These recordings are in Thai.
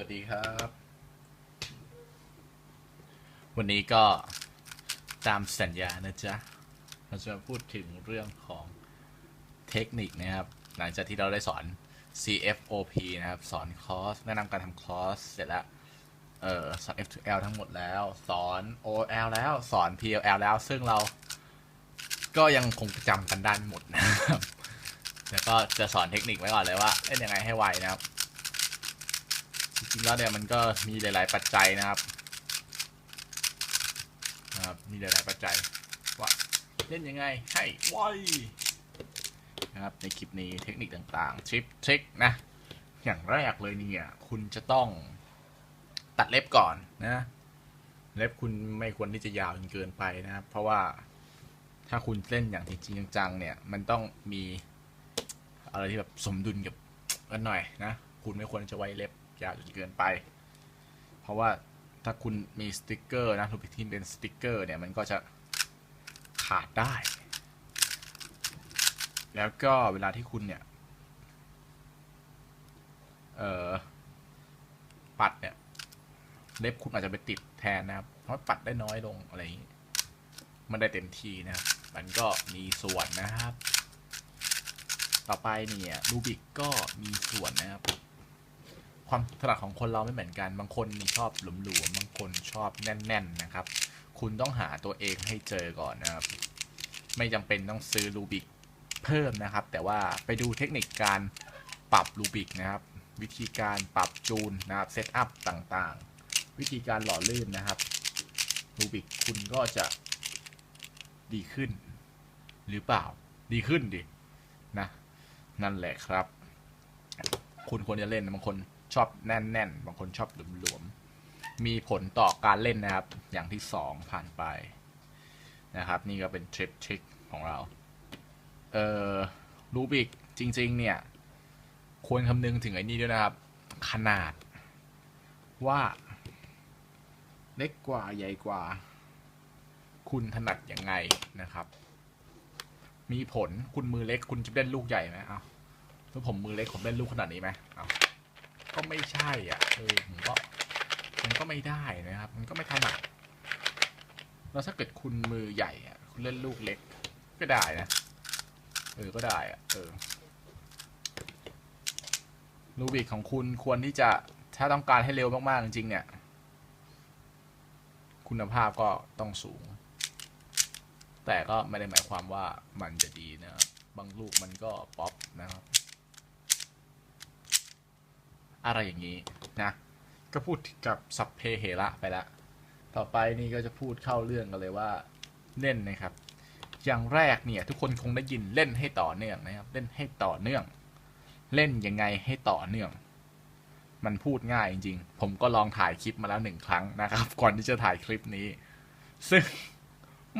วัสดีครับ วันนี้ก็ตามสัญญานะจ๊ะ เราจะมาพูดถึงเรื่องของเทคนิคนะครับ หลังจากที่เราได้สอน CFOP นะครับ สอนคอร์สแนะนำการทำคอร์สเสร็จแล้วเออสอน F2L ทั้งหมดแล้ว สอน OL แล้วสอน PLL แล้ว ซึ่งเราก็ยังคงจำกันได้ไม่หมดนะครับแล้วก็จะสอนเทคนิคไว้ก่อนเลยว่าเล่นยังไงให้ไวนะครับ ริงๆแล้วเนี่ยมันก็มีหลาย ๆ ปัจจัยนะครับนะครับมีหลาย ๆ ปัจจัยว่าเล่นยังไงให้ไวนะครับในคลิปนี้เทคนิคต่างๆทริปทริคนะอย่างแรกเลยเนี่ยคุณจะต้องตัดเล็บก่อนนะเล็บคุณไม่ควรที่จะยาวจนเกินไปนะครับ เพราะว่าถ้าคุณเล่นอย่างจริงจังๆเนี่ยมันต้องมีอะไรที่แบบสมดุลกับกันหน่อยนะ คุณไม่ควรจะไว้เล็บ ยาวจนเกินไป เพราะว่าถ้าคุณมีสติกเกอร์นะรูปที่เป็นสติกเกอร์เนี่ยมันก็จะขาดได้ แล้วก็เวลาที่คุณเนี่ย เอ่อ ปัดเนี่ย เล็บคุณอาจจะไปติดแทนนะครับ เพราะปัดได้น้อยลงอะไรอย่างนี้ มันได้เต็มทีนะครับ มันก็มีส่วนนะครับ ต่อไปเนี่ย รูบิกก็มีส่วนนะครับ ความถนัดของคนเราไม่เหมือนกัน บางคนนี่ชอบหลวมๆบางคนชอบแน่น ๆนะครับ คุณต้องหาตัวเองให้เจอก่อนนะครับ ไม่จำเป็นต้องซื้อรูบิกเพิ่มนะครับ แต่ว่าไปดูเทคนิคการปรับรูบิกนะครับ วิธีการปรับจูนนะครับเซตอัพต่างๆ วิธีการหล่อลื่นนะครับรูบิกคุณก็จะดีขึ้น หรือเปล่าดีขึ้นดินะ นั่นแหละครับ คุณควรจะเล่นบางคน ชอบแน่นๆ บางคนชอบหลวมๆ มีผลต่อการเล่นนะครับ อย่างที่สองผ่านไปนะครับ นี่ก็เป็นทริปทริคของเรา เอ่อรูบิกจริง ๆ เนี่ย ควรคำนึงถึงไอ้นี่ด้วยนะครับ ขนาดว่า เล็กกว่าใหญ่กว่า คุณถนัดยังไงนะครับ มีผลคุณมือเล็กคุณจะเล่นลูกใหญ่ไหมเอาถ้าผมมือเล็กผมเล่นลูกขนาดนี้ไหมเอา ก็ไม่ใช่อะเออผมก็มันก็ไม่ได้นะครับ มันก็ไม่ถนัดแล้วถ้าเกิดคุณมือใหญ่อะคุณเล่นลูกเล็ก ก็ได้นะ เออก็ได้อะเออลูบิกของคุณควรที่จะถ้าต้องการให้เร็วมาก ๆ จริง ๆ เนี่ย คุณภาพก็ต้องสูง แต่ก็ไม่ได้หมายความว่ามันจะดีนะครับ บางลูกมันก็ป๊อปนะครับ อะไรอย่างนี้นะ ก็พูดกับสัพเพเหระไปแล้วต่อไปนี่ก็จะพูดเข้าเรื่องกันเลยว่าเล่นนะครับ อย่างแรกเนี่ยทุกคนคงได้ยินเล่นให้ต่อเนื่องนะครับ เล่นให้ต่อเนื่อง เล่นยังไงให้ต่อเนื่อง มันพูดง่ายจริงๆ ผมก็ลองถ่ายคลิปมาแล้วหนึ่งครั้งนะครับ ก่อนที่จะถ่ายคลิปนี้ ซึ่ง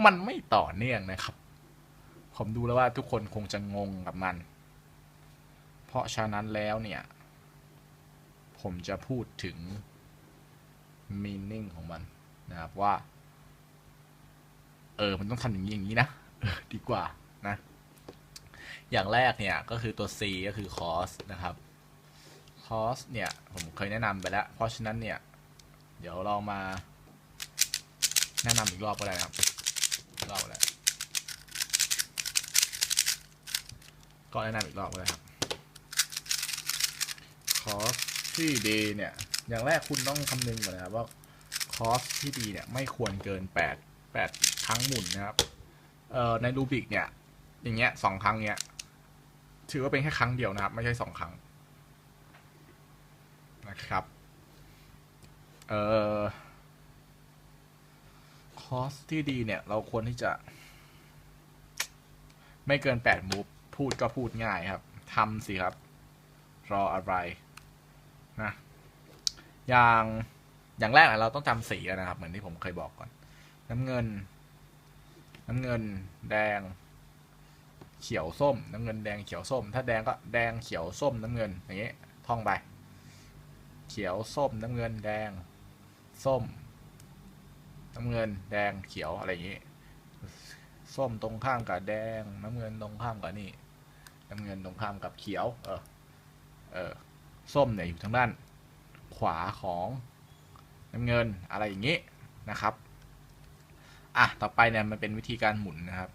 มันไม่ต่อเนื่องนะครับ ผมดูแล้วว่าทุกคนคงจะงงกับมัน เพราะฉะนั้นแล้วเนี่ย ผมจะพูดถึง meaning ของมันนะครับว่า เออ มันต้องทำอย่างนี้อย่างนี้นะออดีกว่านะ อย่างแรกเนี่ยก็คือตัว C ก็คือ cost นะครับ cost เนี่ย ผมเคยแนะนำไปแล้ว เพราะฉะนั้นเนี่ย เดี๋ยวเรามา แนะนำอีกรอบก็ได้นะครับรอบก็ได้ก็แนะนำอีกรอบก็ได้ครับคอส ที่ดีเนี่ย อย่างแรกคุณต้องคำนึงก่อนนะครับว่าคอสที่ดีเนี่ยไม่ควรเกินแปดแปดครั้งหมุนนะครับเอ่อในรูบิกเนี่ย อย่างเงี้ยสองครั้งเนี้ยถือว่าเป็นแค่ครั้งเดียวนะครับ ไม่ใช่สองครั้งนะครับเอ่อคอสที่ดีเนี่ย เราควรที่จะ ไม่เกินแปดมูฟพูดก็พูดง่ายครับทำสิครับ รออะไร นะ อย่างอย่างแรกอะเราต้องจำสีกันนะครับ เหมือนที่ผมเคยบอกก่อน น้ำเงิน น้ำเงิน แดง เขียวส้ม น้ำเงินแดงเขียวส้ม ถ้าแดงก็แดงเขียวส้มน้ำเงินอย่างเงี้ยท่องไป เขียวส้มน้ำเงินแดง ส้ม น้ำเงิน แดงเขียวอะไรอย่างนี้ยส้มตรงข้ามกับแดง น้ำเงินตรงข้ามกับนี่ น้ำเงินตรงข้ามกับเขียว เออ เออ ส้มเนี่ยอยู่ทางด้านขวาของน้ำเงินอะไรอย่างนี้นะครับอะต่อไปเนี่ยมันเป็นวิธีการหมุนนะครับ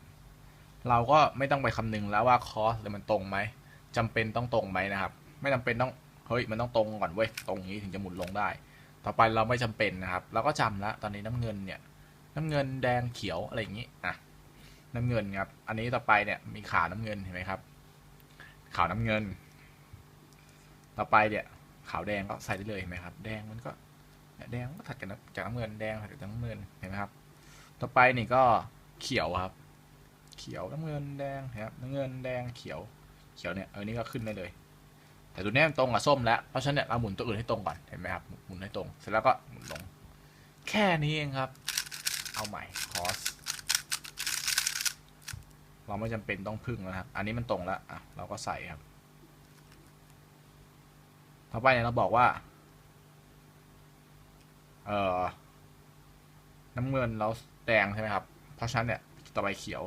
เราก็ไม่ต้องไปคำนึงแล้วว่าคอสเลยมันตรงไหมจำเป็นต้องตรงไหมนะครับ ไม่จำเป็นต้องเฮ้ยมันต้องตรงก่อนเว้ยตรงนี้ถึงจะหมุนลงได้ ต่อไปเราไม่จำเป็นนะครับ เราก็จำแล้วตอนนี้น้ำเงินเนี่ยน้ำเงินแดงเขียวอะไรอย่างนี้อะน้ำเงินครับอันนี้ต่อไปเนี่ยมีขาวน้ำเงินเห็นไหมครับขาวน้ำเงิน ต่อไปเนี่ยขาวแดงก็ใส่ได้เลยเห็นไหมครับ แดงมันก็แดงก็ถัดกันจากน้ำเงินแดงถัดจากน้ำเงินเห็นไหมครับ ต่อไปนี่ก็เขียวครับ เขียวน้ำเงินแดงนะครับน้ำเงินแดงเขียวเขียวเนี่ยเออนี่ก็ขึ้นได้เลย แต่ตัวนี้มันตรงกับส้มแล้วเพราะฉะนั้นเนี่ยเราหมุนตัวอื่นให้ตรงก่อนเห็นไหมครับหมุนให้ตรงเสร็จแล้วก็หมุนลง แค่นี้เองครับ เอาใหม่คอสเราไม่จำเป็นต้องพึ่งแล้วครับ อันนี้มันตรงแล้วอะเราก็ใส่ครับ ต่อไปเนี่ยเราบอกว่า เอ่อ น้ำเงินเราแดงใช่ไหมครับ เพราะฉะนั้นเนี่ยต่อไปเขียว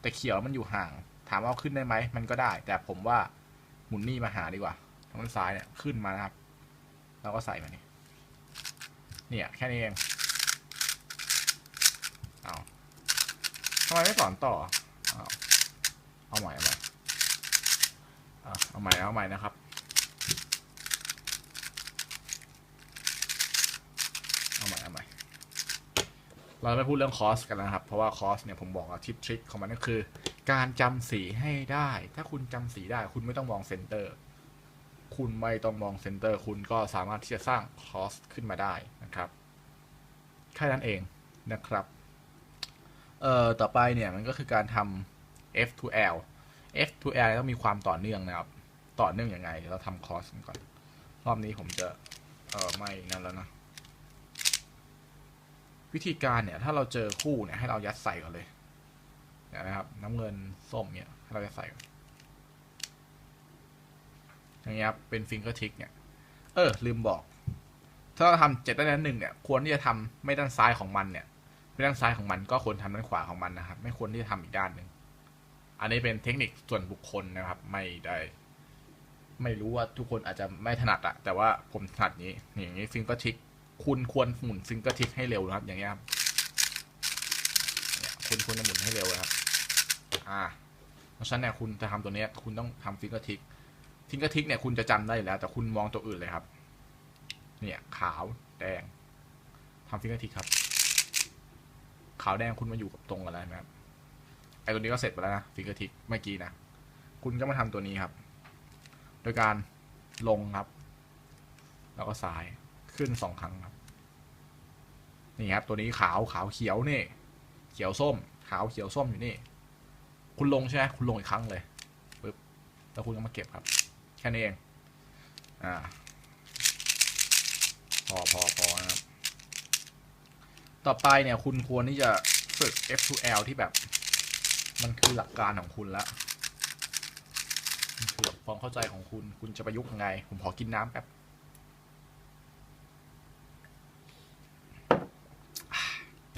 แต่เขียวมันอยู่ห่าง ถามว่าขึ้นได้ไหม มันก็ได้ แต่ผมว่าหมุนนี่มาหาดีกว่าทางด้านซ้ายเนี่ยขึ้นมานะครับ เราก็ใส่มานี่เนี่ยแค่นี้เอง เอาทำไมไม่สอนต่อ เอาเอาใหม่เอาใหม่เอาเอาใหม่เอาใหม่นะครับ เอาใหม่เอาใหม่ เราไม่พูดเรื่องคอสกันนะครับ เพราะว่าคอสเนี่ยผมบอกว่าทิปทริคของมันก็คือ การจำสีให้ได้ ถ้าคุณจำสีได้ คุณไม่ต้องมองเซนเตอร์ คุณไม่ต้องมองเซนเตอร์ คุณก็สามารถที่จะสร้างคอสขึ้นมาได้นะครับแค่นั้นเองนะครับ เอ่อ ต่อไปเนี่ยมันก็คือการทำ F to L F to L ต้องมีความต่อเนื่องนะครับ ต่อเนื่องอยังไง เดี๋ยวเราทำคอสกันก่อน รอบนี้ผมจะ เออไม่นั่นแล้วนะ วิธีการเนี่ย ถ้าเราเจอคู่เนี่ยให้เรายัดใส่ก่อนเลยเห็นะครับน้ำเงินส้มเนี่ยให้เรายัดใส่ก่อนอย่างเงี้ยครับเป็นฟิงเกอร์ทิกเนี่ย เออ ลืมบอก ถ้าเราทำเจ็ดด้านหนึ่งเนี่ย ควรที่จะทำไม่ด้านซ้ายของมันเนี่ยไม่ด้านซ้ายของมันก็ควรทำด้านขวาของมันนะครับ ไม่ควรที่จะทำอีกด้านหนึ่งอันนี้เป็นเทคนิคส่วนบุคคลนะครับ ไม่ได้ไม่รู้ว่าทุกคนอาจจะไม่ถนัดอะแต่ว่าผมถนัดนี้ อย่างนี้ฟิงเกอร์ทิก คุณควรหมุนฟิงเกอร์ทิกให้เร็วนะครับ อย่างเงี้ยครับคุณควรจะหมุนให้เร็วนะครับ อ่า เพราะฉะนั้นเนี่ยคุณจะทำตัวเนี้ย คุณต้องทำฟิงเกอร์ทิกฟิงเกอร์ทิกเนี่ยคุณจะจำได้แล้ว แต่คุณมองตัวอื่นเลยครับ เนี่ยขาวแดงทำฟิงเกอร์ทิกครับ ขาวแดงคุณมาอยู่กับตรงกันแล้วไหมครับ ไอตัวนี้ก็เสร็จไปแล้วนะฟิงเกอร์ทิกเมื่อกี้นะ คุณก็มาทำตัวนี้ครับ โดยการลงครับ แล้วก็ซ้าย ขึ้นสองครั้งครับ นี่ครับ ตัวนี้ขาวขาวเขียวนี่ เขียวส้ม ขาวเขียวส้มอยู่นี่ คุณลงใช่ไหมคุณลงอีกครั้งเลยปึ๊บแล้วคุณก็มาเก็บครับ แค่นี้เอง อ่า พอพอพอนะครับ ต่อไปเนี่ยคุณควรที่จะฝึก F2L ที่แบบ มันคือหลักการของคุณละมันคือความเข้าใจของคุณ คุณจะประยุกต์ยังไง ผมขอกินน้ำแป๊บ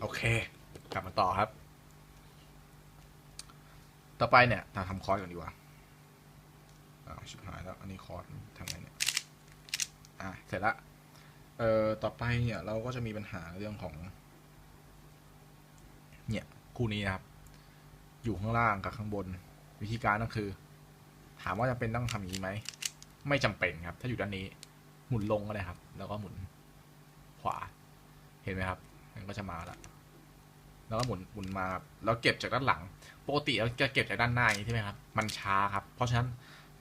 โอ เค กลับมาต่อครับ ต่อไปเนี่ยทำคอร์สก่อนดีกว่าอ้าวชิบหายแล้ว อันนี้คอร์สทำไงเนี่ย อะ เสร็จละ เอ่อ ต่อไปเนี่ยเราก็จะมีปัญหาเรื่องของ เนี่ย คู่นี้นะครับ อยู่ข้างล่างกับข้างบน วิธีการก็คือ ถามว่าจำเป็นต้องทำอย่างนี้ไหม ไม่จำเป็นครับ ถ้าอยู่ด้านนี้ หมุนลงก็ได้ครับ แล้วก็หมุนขวา เห็นไหมครับ มันก็จะมาแล้ว แล้วก็หมุนหมุนมาแล้วเก็บจากด้านหลังปกติเราจะเก็บจากด้านหน้าอย่างนี้ใช่ไหมครับมันช้าครับ เพราะฉะนั้น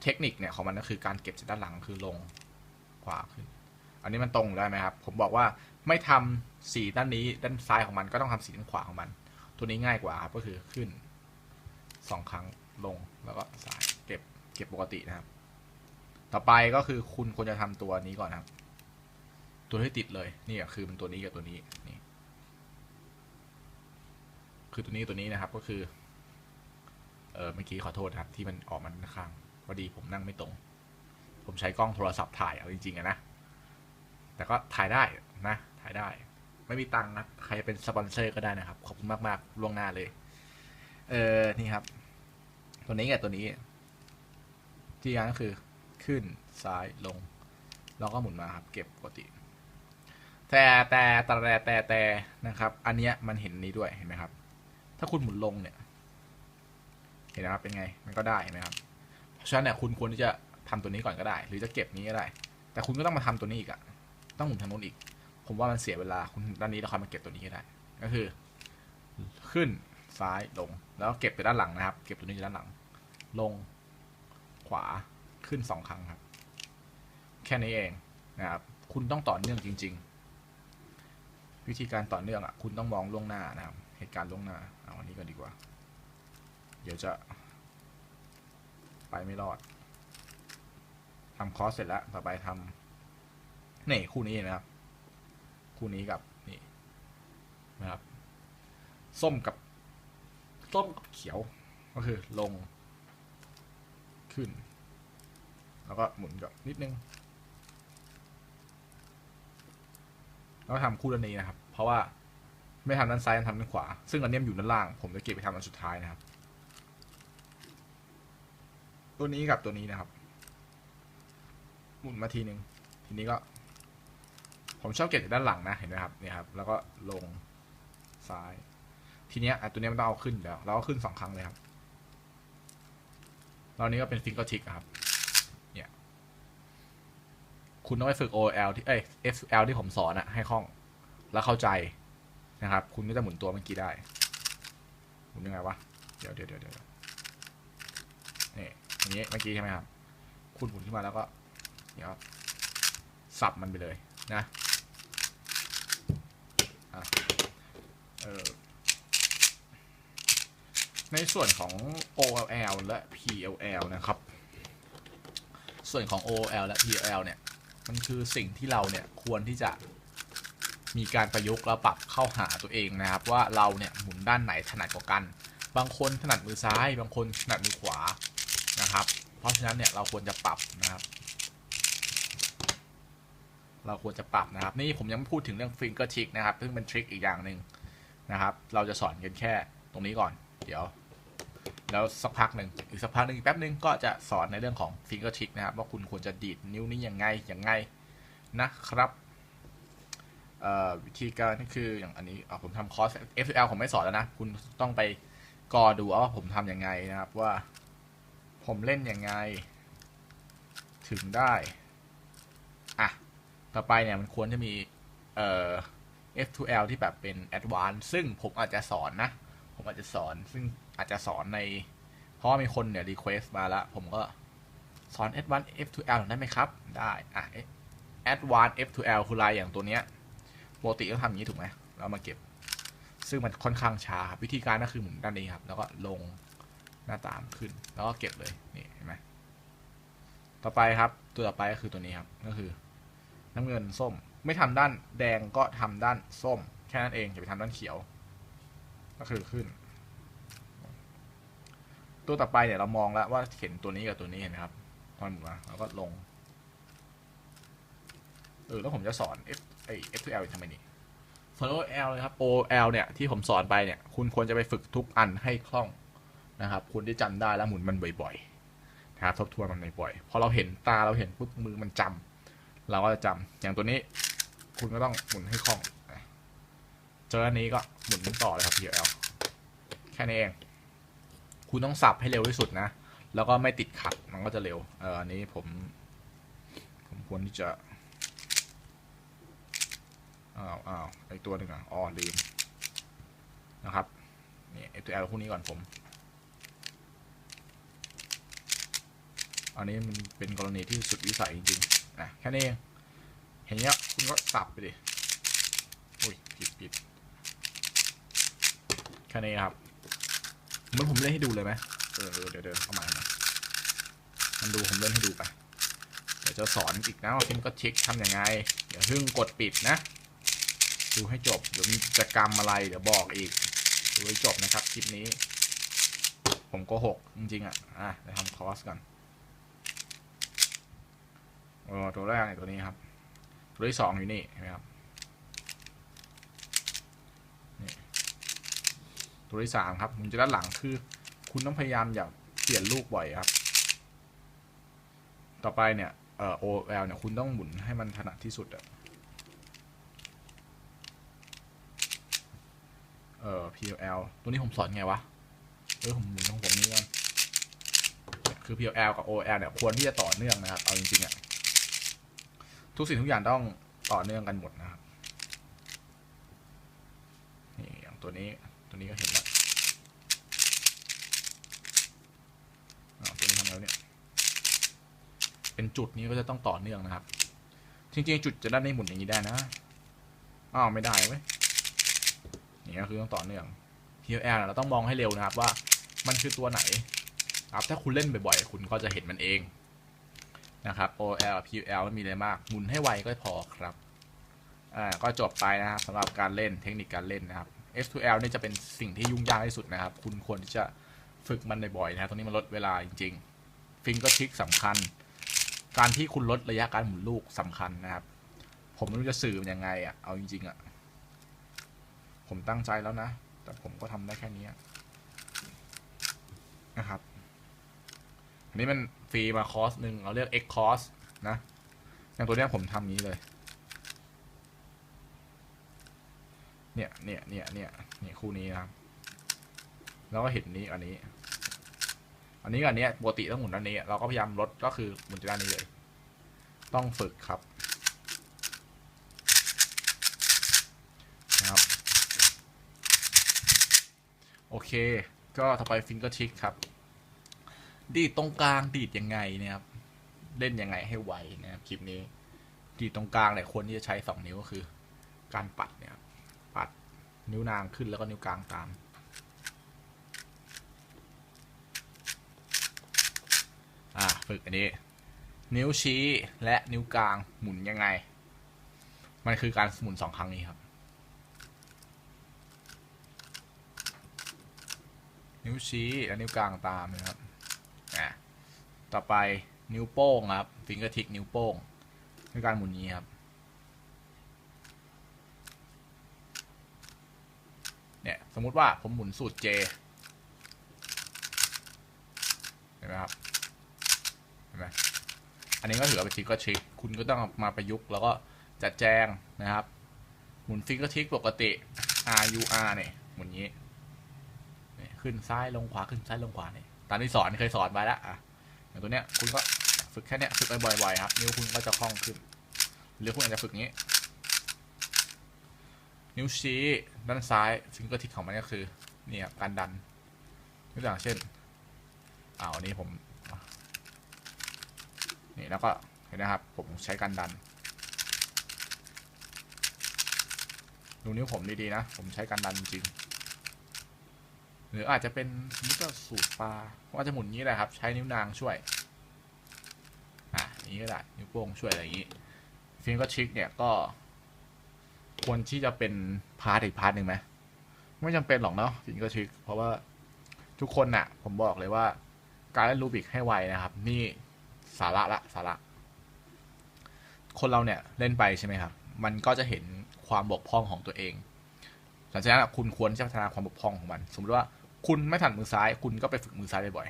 เทคนิคเนี่ยของมันก็คือการเก็บจากด้านหลังคือลงขวาขึ้น อันนี้มันตรงได้ไหมครับ ผมบอกว่าไม่ทำสีด้านนี้ด้านซ้ายของมันก็ต้องทำสีด้านขวาของมัน ตัวนี้ง่ายกว่าครับก็คือขึ้นสองครั้งลงแล้วก็ซ้ายเก็บเก็บปกตินะครับ ต่อไปก็คือคุณควรจะทำตัวนี้ก่อนครับ ตัวที่ติดเลยนี่ก็คือมันตัวนี้กับตัวนี้นี่ คือตัวนี้ตัวนี้นะครับก็คือ เออเมื่อกี้ขอโทษนะครับ ที่มันออกมันข้างพอดีผมนั่งไม่ตรง ผมใช้กล้องโทรศัพท์ถ่ายเอาจริงๆอะนะ แต่ก็ถ่ายได้นะ ถ่ายได้ ไม่มีตังค์นะ ใครเป็นสปอนเซอร์ก็ได้นะครับ ขอบคุณมากๆล่วงหน้าเลย เออนี่ครับ ตัวนี้กับตัวนี้ ที่งานก็คือขึ้นซ้ายลงเราก็หมุนมาครับ เก็บปกติแต่แต่แต่แต่แต่แต่นะครับ อันเนี้ยมันเห็นนี้ด้วยเห็นไหมครับ ถ้าคุณหมุนลงเนี่ย เห็นไหมครับเป็นไง มันก็ได้เห็นไหมครับ เพราะฉะนั้นเนี่ยคุณควรที่จะทำตัวนี้ก่อนก็ได้ หรือจะเก็บนี้ก็ได้ แต่คุณก็ต้องมาทำตัวนี้อีกอะต้องหมุนทางโน้นอีก ผมว่ามันเสียเวลาคุณด้านนี้แล้วค่อยมาเก็บตัวนี้ก็ได้ ก็คือ ขึ้นซ้ายลง แล้วเก็บไปด้านหลังนะครับ เก็บตัวนี้อยู่ด้านหลัง ลง ขวาขึ้นสองครั้งครับ แค่นี้เองนะครับ คุณต้องต่อเนื่องจริง ๆ วิธีการต่อเนื่องอะ คุณต้องมองล่วงหน้านะครับ เหตุการณ์ล่วงหน้าเอาอันนี้ก็ดีกว่า เดี๋ยวจะไปไม่รอดทำคอร์สเสร็จแล้ว ต่อไปทำนี่คู่นี้นะครับ คู่นี้กับนี่นะครับ ส้มกับ ส้มกับเขียว ก็คือลง ขึ้น แล้วก็หมุนกับนิดนึง แล้วทำคู่ด้านนี้นะครับ เพราะว่า ไม่ทำด้านซ้ายทำด้านขวา ซึ่งอันเนี้ยมันอยู่ด้านล่าง ผมจะเก็บไปทำอันสุดท้ายนะครับ ตัวนี้กับตัวนี้นะครับ หมุนมาทีหนึ่งทีนี้ก็ ผมชอบเก็บจากด้านหลังนะ เห็นไหมครับ เนี่ยครับ แล้วก็ลงซ้าย ทีเนี้ยตัวเนี้ยมันต้องเอาขึ้นแล้ว เราก็ขึ้นสองครั้งเลยครับตอนนี้ก็เป็นฟิงเกอร์ทิกครับ เนี่ย คุณต้องไปฝึก OL ที่เอ้ย FL ที่ผมสอนอะให้คล่อง แล้วเข้าใจ นะครับ คุณก็จะหมุนตัวเมื่อกี้ได้หมุนยังไงวะเดี๋ยวเดี๋ยวเดี๋ยวเดี๋ยวนี่อย่างนี้เมื่อกี้ใช่ไหมครับ คุณหมุนขึ้นมาแล้วก็เดี๋ยวสับมันไปเลยนะอะเออในส่วนของ OLL และ PLL นะครับ ส่วนของ OLL และ PLL เนี่ย มันคือสิ่งที่เราเนี่ยควรที่จะ มีการประยุกต์แล้วปรับเข้าหาตัวเองนะครับ ว่าเราเนี่ยหมุนด้านไหนถนัดกว่ากัน บางคนถนัดมือซ้าย บางคนถนัดมือขวานะครับ เพราะฉะนั้นเนี่ยเราควรจะปรับนะครับ เราควรจะปรับนะครับ นี่ผมยังไม่พูดถึงเรื่อง finger trick นะครับซึ่งเป็นทริคอีกอย่างหนึ่งนะครับ เราจะสอนกันแค่ตรงนี้ก่อน เดี๋ยว แล้วสักพักหนึ่งอีกสักพักหนึ่งแป๊บหนึ่งก็จะสอนในเรื่องของ finger trick นะครับ ว่าคุณควรจะดีดนิ้วนี้ยังไงยังไงนะครับ วิธีการนี่คืออย่างอันนี้ผมทำคอร์ส FL ผมไม่สอนแล้วนะ คุณต้องไปกอดูว่าผมทำยังไงนะครับว่า ผมเล่นยังไง ถึงได้ อะ ต่อไปเนี่ยมันควรจะมีเอ่อ F2L ที่แบบเป็น Advanced ซึ่งผมอาจจะสอนนะ ผมอาจจะสอนซึ่งอาจจะสอนใน เพราะว่ามีคนเนี่ย request มาแล้วผมก็สอน Advanced F2L ได้ไหมครับ ได้ อะ Advanced F2L คือลายอย่างตัวเนี้ย ปกติต้องทำอย่างนี้ถูกไหมแล้วมาเก็บ ซึ่งมันค่อนข้างช้าครับวิธีการก็คือหมุนด้านนี้ครับ แล้วก็ลงหน้าตามขึ้น แล้วก็เก็บเลยนี่เห็นไหมต่อไปครับ ตัวต่อไปก็คือตัวนี้ครับก็คือ น้ำเงินส้ม ไม่ทำด้านแดงก็ทำด้านส้ม แค่นั้นเองอย่าไปทำด้านเขียว ก็คือขึ้น ตัวต่อไปเนี่ยเรามองแล้วว่าเห็นตัวนี้กับตัวนี้เห็นไหมครับตอนหมุนมาแล้วก็ลงเออแล้วผมจะสอน F ไอ F to L ทำไมนี่ส่วน OL เลยครับ OL เนี่ย ที่ผมสอนไปเนี่ย คุณควรจะไปฝึกทุกอันให้คล่องนะครับ คุณที่จำได้แล้วหมุนมันบ่อยๆนะครับทบทวนมันบ่อยๆพอเราเห็นตาเราเห็นปุ๊บมือมันจำเราก็จะจำอย่างตัวนี้คุณก็ต้องหมุนให้คล่องเจออันนี้ก็หมุนต่อเลยครับ PL แค่นี้เอง คุณต้องสับให้เร็วที่สุดนะ แล้วก็ไม่ติดขัดมันก็จะเร็ว เอออันนี้ผม ผมควรที่จะ อ้าวอ้าวไอตัวหนึ่งอะอ๋อลืมนะครับนี่ไอตัว L พวกนี้ก่อนผม อันนี้มันเป็นกรณีที่สุดวิสัยจริงๆนะแค่นี้เองเห็นเนี้ยคุณก็สับไปดิอุ้ยผิดผิดแค่นี้ครับเหมือนผมเล่นให้ดูเลยไหมเออเดี๋ยวเดี๋ยวเดี๋ยวเอาใหม่นะมันดูผมเล่นให้ดูไปเดี๋ยวจะสอนอีกนะว่าพิมพ์ก็เช็คทำยังไง เดี๋ยวเพิ่งกดปิดนะ ดูให้จบเดี๋ยวมีกิจกรรมอะไรเดี๋ยวบอกอีกดูให้จบนะครับคลิปนี้ ผมโก็หกจริงๆอะอะเดี๋ยวทำคอร์สก่อนโอ้ตัวแรกเนี่ยตัวนี้ครับ ตัวที่สองอยู่นี่เห็นไหมครับตัวที่สามครับมันจะด้านหลังคือ คุณต้องพยายามอย่าเปลี่ยนลูกบ่อยครับ ต่อไปเนี่ยเอ่อ OL เนี่ยคุณต้องหมุนให้มันถนัดที่สุดอะ อ่อ PLL ตัวนี้ผมสอนไงวะ เออผมหมุนของผมนี่ก่อนคือ PLL กับ OL เนี่ยควรที่จะต่อเนื่องนะครับ เอาจริงๆอะทุกสิ่งทุกอย่างต้องต่อเนื่องกันหมดนะครับ นี่อย่างตัวนี้ ตัวนี้ก็เห็นแล้วอ้าวตัวนี้ทำแล้วเนี่ย เป็นจุดนี้ก็จะต้องต่อเนื่องนะครับ จริงๆ จุดจะด้านในหมุนอย่างนี้ได้นะ อ้าวไม่ได้เว้ย นี่ก็คือต้องต่อเนื่อง PLL เราต้องมองให้เร็วนะครับว่ามันคือตัวไหนครับถ้าคุณเล่นบ่อยๆ คุณก็จะเห็นมันเองนะครับ OL PL ไม่มีอะไรมาก หมุนให้ไวก็พอครับอ่าก็จบไปนะครับสำหรับการเล่นเทคนิคการเล่นนะครับ S2L นี่จะเป็นสิ่งที่ยุ่งยากที่สุดนะครับ คุณควรที่จะฝึกมันบ่อยๆนะครับตรงนี้มันลดเวลาจริงๆ ฟิงกอร์ทิกสำคัญ การที่คุณลดระยะการหมุนลูกสำคัญนะครับ ผมไม่รู้จะสื่อมันยังไงอะเอาจริงๆอะ ผมตั้งใจแล้วนะ แต่ผมก็ทำได้แค่นี้นะครับ อันนี้มันฟรีมาคอร์สหนึ่งเราเรียก X course นะ อย่างตัวเนี้ยผมทำนี้เลย เนี่ยเนี่ยเนี่ยเนี่ยเนี่ยคู่นี้นะครับ แล้วก็เห็นนี้อันนี้ อันนี้กับอันเนี้ยปกติต้องหมุนด้านนี้ เราก็พยายามลดก็คือหมุนจากด้านนี้เลย ต้องฝึกครับ โอเค ก็ต่อไปฟิงเกอร์ทิกครับ ดีดตรงกลางดีดยังไงเนี่ยครับ เล่นยังไงให้ไวนะครับคลิปนี้ ดีดตรงกลางเนี่ยควรที่จะใช้สองนิ้วก็คือ การปัดเนี่ยปัดนิ้วนางขึ้นแล้วก็นิ้วกลางตามอ่าฝึกอันนี้ นิ้วชี้และนิ้วกลางหมุนยังไง มันคือการหมุนสองครั้งนี้ครับ นิ้วชี้และนิ้วกลางตามนะครับอะต่อไปนิ้วโป้งครับฟิงเกอร์ทิกนิ้วโป้งคือการหมุนนี้ครับเนี่ยสมมุติว่าผมหมุนสูตร J เห็นไหมครับเห็นไหมอันนี้ก็ถือว่าเป็นฟิงเกอร์ทิกคุณก็ต้องมาประยุกต์แล้วก็จัดแจงนะครับ หมุนฟิงเกอร์ทิกปกติ R U R เนี่ยหมุนนี้ ขึ้นซ้ายลงขวาขึ้นซ้ายลงขวาเนี่ยตามที่สอนเคยสอนไปแล้วอะอย่างตัวเนี้ยคุณก็ฝึกแค่เนี้ยฝึกไปบ่อยๆครับนิ้วคุณก็จะคล่องขึ้น หรือคุณอาจจะฝึกงี้ นิ้วชี้ด้านซ้ายฟิงกอร์ทิกของมันก็คือนี่ครับการดันยกตัวอย่างเช่นอ่าวันนี้ผมนี่แล้วก็เห็นนะครับ ผมใช้การดันดูนิ้วผมดีๆนะ ผมใช้การดันจริง หรืออาจจะเป็นสมมติว่าสูตรปลาผมอาจจะหมุนนี้แหละครับ ใช้นิ้วนางช่วย อะนี้ก็ได้นิ้วโป้งช่วยอะไรอย่างนี้ฟิงเกอร์ชิกเนี่ยก็ ควรที่จะเป็นพาร์ทอีกพาร์ทหนึ่งไหมไม่จำเป็นหรอกเนาะฟิงเกอร์ชิก เพราะว่าทุกคนน่ะ ผมบอกเลยว่า การเล่นรูบิกให้ไวนะครับ นี่สาระละสาระ คนเราเนี่ยเล่นไปใช่ไหมครับ มันก็จะเห็นความบกพร่องของตัวเองหลังจากนั้นคุณควรที่จะพัฒนาความบกพร่องของมัน สมมติว่า คุณไม่ถนัดมือซ้าย คุณก็ไปฝึกมือซ้ายบ่อย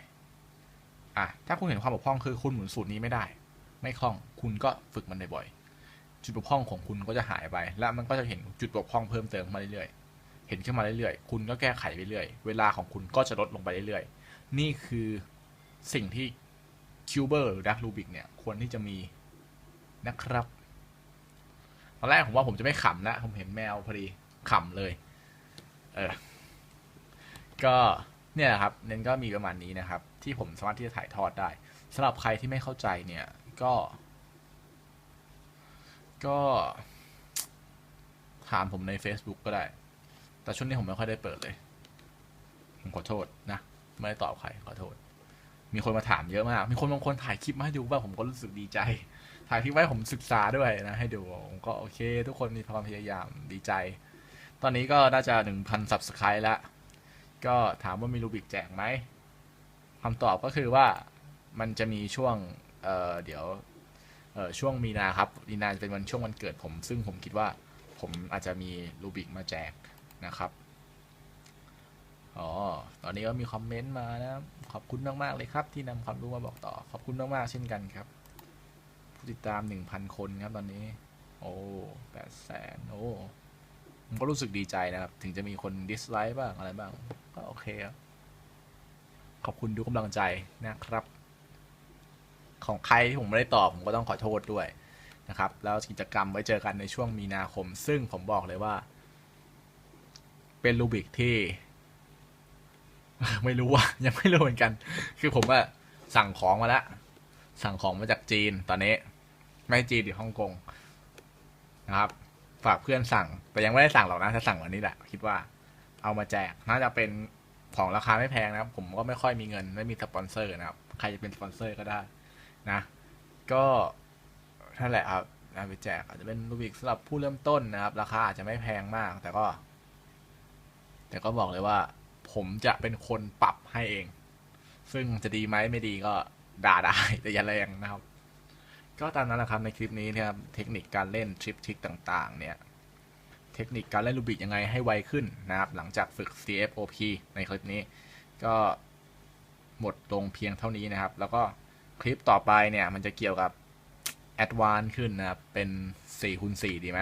ๆอะถ้าคุณเห็นความบกพร่องคือคุณหมุนสูตรนี้ไม่ได้ ไม่คล่อง คุณก็ฝึกมันบ่อยๆ จุดบกพร่องของคุณก็จะหายไป และมันก็จะเห็นจุดบกพร่องเพิ่มเติมมาเรื่อยๆ เห็นขึ้นมาเรื่อยๆ คุณก็แก้ไขไปเรื่อย เวลาของคุณก็จะลดลงไปเรื่อยๆ นี่คือสิ่งที่คิวเบอร์หรือดักรูบิกเนี่ยควรที่จะมีนะครับ ตอนแรกผมว่าผมจะไม่ขำนะ ผมเห็นแมวพอดีขำเลย เออ ก็เนี่ยครับเน้นก็มีประมาณนี้นะครับ ที่ผมสามารถที่จะถ่ายทอดได้สำหรับใครที่ไม่เข้าใจเนี่ยก็ ก็ถามผมใน Facebook ก็ได้ แต่ช่วงนี้ผมไม่ค่อยได้เปิดเลย ผมขอโทษนะ ไม่ได้ตอบใครขอโทษ มีคนมาถามเยอะมาก มีคนบางคนถ่ายคลิปมาให้ดูบ้างผมก็รู้สึกดีใจ ถ่ายคลิปไว้ผมศึกษาด้วยนะ ให้ดูผมก็โอเค ทุกคนมีความพยายามดีใจ ตอนนี้ก็น่าจะหนึ่งพันซับสไครต์แล้ว ก็ถามว่ามีรูบิกแจกไหมคำตอบก็คือว่ามันจะมีช่วงเเดี๋ยวช่วงมีนาครับมีนาจะเป็นวันช่วงวันเกิดผม ซึ่งผมคิดว่าผมอาจจะมีรูบิกมาแจกนะครับอ๋อตอนนี้ก็มีคอมเมนต์มานะขอบคุณมาก ๆ เลยครับ ที่นำความรู้มาบอกต่อ ขอบคุณมาก ๆ เช่นกันครับ ผู้ติดตามหนึ่งพันคนครับตอนนี้ โอ้แปดแสนโอ้ผมก็รู้สึกดีใจนะครับ ถึงจะมีคนดิสไลค์บ้างอะไรบ้าง ก็โอเคครับขอบคุณทุกกำลังใจนะครับ ของใครที่ผมไม่ได้ตอบผมก็ต้องขอโทษด้วยนะครับ แล้วกิจกรรมไว้เจอกันในช่วงมีนาคม ซึ่งผมบอกเลยว่า เป็นรูบิกที่ ไม่รู้ว่า ยังไม่รู้เหมือนกัน คือผมอะสั่งของมาแล้วสั่งของมาจากจีนตอนนี้ ไม่จีนอยู่ฮ่องกงนะครับ ฝากเพื่อนสั่ง แต่ยังไม่ได้สั่งหรอกนะ ถ้าสั่งวันนี้แหละ คิดว่า เอามาแจก น่าจะเป็นของราคาไม่แพงนะครับ ผมก็ไม่ค่อยมีเงินไม่มีสปอนเซอร์นะครับ ใครจะเป็นสปอนเซอร์ก็ได้นะ ก็นั่นแหละครับเอาไปแจกอาจจะเป็นรูบิกสำหรับผู้เริ่มต้นนะครับ ราคาอาจจะไม่แพงมาก แต่ก็ แต่ก็บอกเลยว่า ผมจะเป็นคนปรับให้เอง ซึ่งจะดีไหมไม่ดีก็ด่าได้แต่อย่าแรงนะครับ ก็ตามนั้นแหละครับในคลิปนี้นะครับเทคนิคการเล่นทริปทริคต่าง ๆ เนี่ย เทคนิคการเล่นรูบิกยังไงให้ไวขึ้นนะครับหลังจากฝึก CFOP ในคลิปนี้ ก็หมดลงเพียงเท่านี้นะครับ แล้วก็คลิปต่อไปเนี่ยมันจะเกี่ยวกับแอดวานขึ้นนะครับ เป็น4คูณ4ดีไหม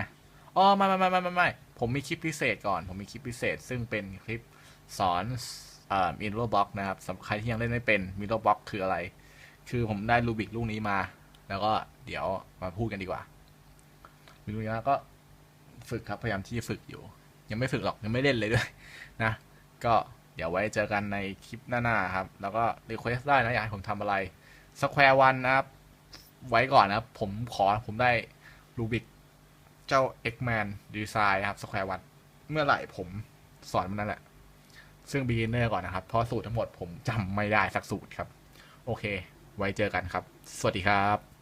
อ๋อไม่ไม่ไม่ไม่ไม่ไม่ผมมีคลิปพิเศษก่อน ผมมีคลิปพิเศษ ซึ่งเป็นคลิปสอนเอ่อมิโลบ็อกนะครับสำหรับใครที่ยังเล่นไม่เป็นมิโลบ็อกคืออะไร คือผมได้รูบิกลูกนี้มา แล้วก็เดี๋ยวมาพูดกันดีกว่ามิโลนี้ก็ ฝึกครับ พยายามที่จะฝึกอยู่ ยังไม่ฝึกหรอกยังไม่เล่นเลยด้วยนะ ก็เดี๋ยวไว้เจอกันในคลิปหน้าๆครับ แล้วก็รีเควสได้นะอยากให้ผมทำอะไรสแควร์วันนะครับไว้ก่อนนะครับ ผมขอผมได้รูบิกเจ้า X-Man Design นะครับ Square วันเมื่อไหร่ผมสอนมันนั่นแหละ ซึ่ง beginner ก่อนนะครับ เพราะสูตรทั้งหมดผมจำไม่ได้สักสูตรครับ โอเค ไว้เจอกันครับ สวัสดีครับ